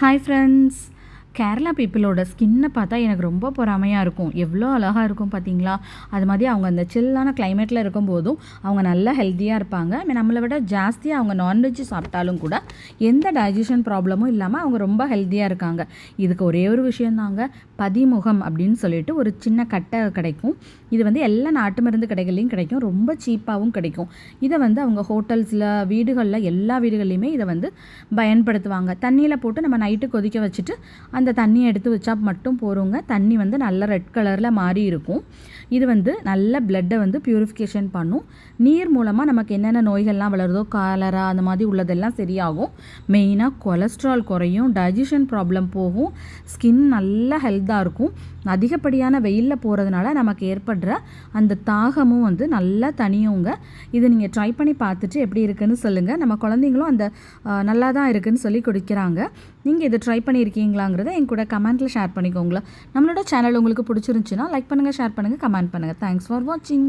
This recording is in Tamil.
ஹாய் ஃப்ரெண்ட்ஸ் கேரளா பீப்புளோட ஸ்கின்னை பார்த்தா எனக்கு ரொம்ப பொறாமையாக இருக்கும். எவ்வளோ அழகாக இருக்கும் பார்த்தீங்களா? அது மாதிரி அவங்க அந்த சில்லான கிளைமேட்டில் இருக்கும்போதும் அவங்க நல்லா ஹெல்த்தியாக இருப்பாங்க. நம்மளை விட ஜாஸ்தியாக அவங்க நான்வெஜ் சாப்பிட்டாலும் கூட எந்த டைஜஷன் ப்ராப்ளமும் இல்லாமல் அவங்க ரொம்ப ஹெல்த்தியாக இருக்காங்க. இதுக்கு ஒரே ஒரு விஷயந்தாங்க பதிமுகம் அப்படின்னு சொல்லிட்டு ஒரு சின்ன கட்டை கிடைக்கும். இது வந்து எல்லா நாட்டு மருந்து கடைகள்லையும் கிடைக்கும். ரொம்ப சீப்பாகவும் கிடைக்கும். இதை வந்து அவங்க ஹோட்டல்ஸில் வீடுகளில் எல்லா வீடுகள்லையுமே இதை வந்து பயன்படுத்துவாங்க. தண்ணியில் போட்டு நம்ம நைட்டு கொதிக்க வச்சுட்டு அந்த தண்ணியை எடுத்து வச்சா மட்டும் போகிறோங்க தண்ணி வந்து நல்ல ரெட் கலரில் மாறி இருக்கும். இது வந்து நல்ல பிளட்டை வந்து பியூரிஃபிகேஷன் பண்ணும். நீர் மூலமாக நமக்கு என்னென்ன நோய்கள்லாம் வளருதோ காலரா அந்த மாதிரி உள்ளதெல்லாம் சரியாகும். மெயினாக கொலஸ்ட்ரால் குறையும் டைஜஷன் ப்ராப்ளம் போகும். ஸ்கின் நல்லா ஹெல்த்தாக இருக்கும். அதிகப்படியான வெயிலில் போகிறதுனால நமக்கு ஏற்படுற அந்த தாகமும் வந்து நல்லா தனியுங்க இது நீங்கள் ட்ரை பண்ணி பார்த்துட்டு எப்படி இருக்குன்னு சொல்லுங்கள் நம்ம குழந்தைங்களும் அந்த நல்லா தான் இருக்குதுன்னு சொல்லி குடிக்கிறாங்க. நீங்கள் இதை ட்ரை பண்ணியிருக்கீங்களாங்கிறத என் கூட கமெண்ட்டில் ஷேர் பண்ணிக்கோங்களேன். நம்மளோட சேனல் உங்களுக்கு பிடிச்சிருந்துச்சுன்னா லைக் பண்ணுங்கள் ஷேர் பண்ணுங்கள் கமெண்ட் பண்ணுங்கள் தேங்க்ஸ் ஃபார் வாட்சிங்